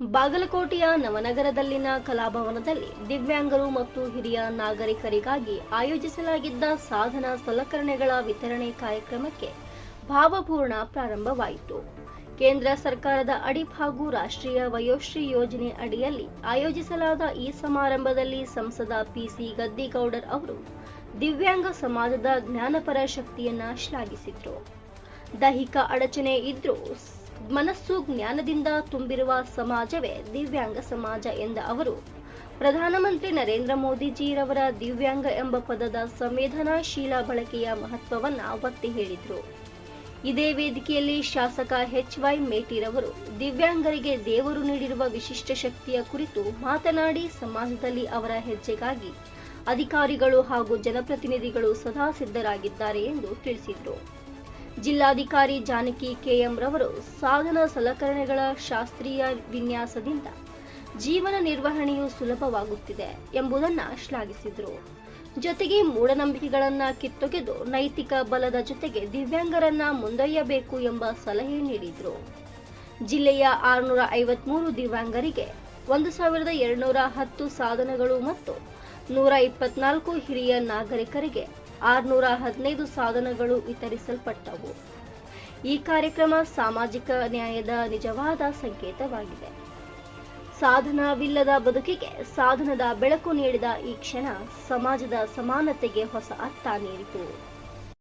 ಬಾಗಲಕೋಟೆಯ ನವನಗರದಲ್ಲಿನ ಕಲಾಭವನದಲ್ಲಿ ದಿವ್ಯಾಂಗರು ಮತ್ತು ಹಿರಿಯ ನಾಗರಿಕರಿಗಾಗಿ ಆಯೋಜಿಸಲಾಗಿದ್ದ ಸಾಧನ ಸಲಕರಣೆಗಳ ವಿತರಣೆ ಕಾರ್ಯಕ್ರಮಕ್ಕೆ ಭಾವಪೂರ್ಣ ಪ್ರಾರಂಭವಾಯಿತು. ಕೇಂದ್ರ ಸರ್ಕಾರದ ಅಡಿ ಹಾಗೂ ರಾಷ್ಟ್ರೀಯ ವಯೋಶ್ರೀ ಯೋಜನೆ ಅಡಿಯಲ್ಲಿ ಆಯೋಜಿಸಲಾದ ಈ ಸಮಾರಂಭದಲ್ಲಿ ಸಂಸದ ಪಿಸಿ ಗದ್ದಿಗೌಡರ್ ಅವರು ದಿವ್ಯಾಂಗ ಸಮಾಜದ ಜ್ಞಾನಪರ ಶಕ್ತಿಯನ್ನ ಶ್ಲಾಘಿಸಿದ್ರು. ದೈಹಿಕ ಅಡಚಣೆ ಇದ್ರೂ ಮನಸ್ಸು ಜ್ಞಾನದಿಂದ ತುಂಬಿರುವ ಸಮಾಜವೇ ದಿವ್ಯಾಂಗ ಸಮಾಜ ಎಂದ ಅವರು. ಪ್ರಧಾನಮಂತ್ರಿ ನರೇಂದ್ರ ಮೋದಿಜಿರವರ ದಿವ್ಯಾಂಗ ಎಂಬ ಪದದ ಸಂವೇದನಾಶೀಲ ಬಳಕೆಯ ಮಹತ್ವವನ್ನು ಒತ್ತಿ ಹೇಳಿದರು. ಇದೇ ವೇದಿಕೆಯಲ್ಲಿ ಶಾಸಕ ಎಚ್ ವೈ ಮೇಟಿರವರು ದಿವ್ಯಾಂಗರಿಗೆ ದೇವರು ನೀಡಿರುವ ವಿಶಿಷ್ಟ ಶಕ್ತಿಯ ಕುರಿತು ಮಾತನಾಡಿ ಸಮಾಜದಲ್ಲಿ ಅವರ ಹೆಜ್ಜೆಗಾಗಿ ಅಧಿಕಾರಿಗಳು ಹಾಗೂ ಜನಪ್ರತಿನಿಧಿಗಳು ಸದಾ ಸಿದ್ಧರಾಗಿದ್ದಾರೆ ಎಂದು ತಿಳಿಸಿದರು. ಜಿಲ್ಲಾಧಿಕಾರಿ ಜಾನಕಿ ಕೆಎಂ ರವರು ಸಾಧನ ಸಲಕರಣೆಗಳ ಶಾಸ್ತ್ರೀಯ ವಿನ್ಯಾಸದಿಂದ ಜೀವನ ನಿರ್ವಹಣೆಯು ಸುಲಭವಾಗುತ್ತಿದೆ ಎಂಬುದನ್ನು ಶ್ಲಾಘಿಸಿದರು. ಜೊತೆಗೆ ಮೂಢನಂಬಿಕೆಗಳನ್ನು ಕಿತ್ತೊಗೆದು ನೈತಿಕ ಬಲದ ಜೊತೆಗೆ ದಿವ್ಯಾಂಗರನ್ನ ಮುಂದೊಯ್ಯಬೇಕು ಎಂಬ ಸಲಹೆ ನೀಡಿದರು. ಜಿಲ್ಲೆಯ ಆರುನೂರ ಐವತ್ಮೂರು ದಿವ್ಯಾಂಗರಿಗೆ ಒಂದು ಸಾವಿರದ ಎರಡುನೂರ ಹತ್ತು ಸಾಧನಗಳು ಮತ್ತು ನೂರ ಇಪ್ಪತ್ನಾಲ್ಕು ಹಿರಿಯ ನಾಗರಿಕರಿಗೆ ಆರುನೂರ ಹದಿನೈದು ಸಾಧನಗಳು ವಿತರಿಸಲ್ಪಟ್ಟವು. ಈ ಕಾರ್ಯಕ್ರಮ ಸಾಮಾಜಿಕ ನ್ಯಾಯದ ನಿಜವಾದ ಸಂಕೇತವಾಗಿದೆ. ಸಾಧನವಿಲ್ಲದ ಬದುಕಿಗೆ ಸಾಧನದ ಬೆಳಕು ನೀಡಿದ ಈ ಕ್ಷಣ ಸಮಾಜದ ಸಮಾನತೆಗೆ ಹೊಸ ಅರ್ಥ ನೀಡಿತು.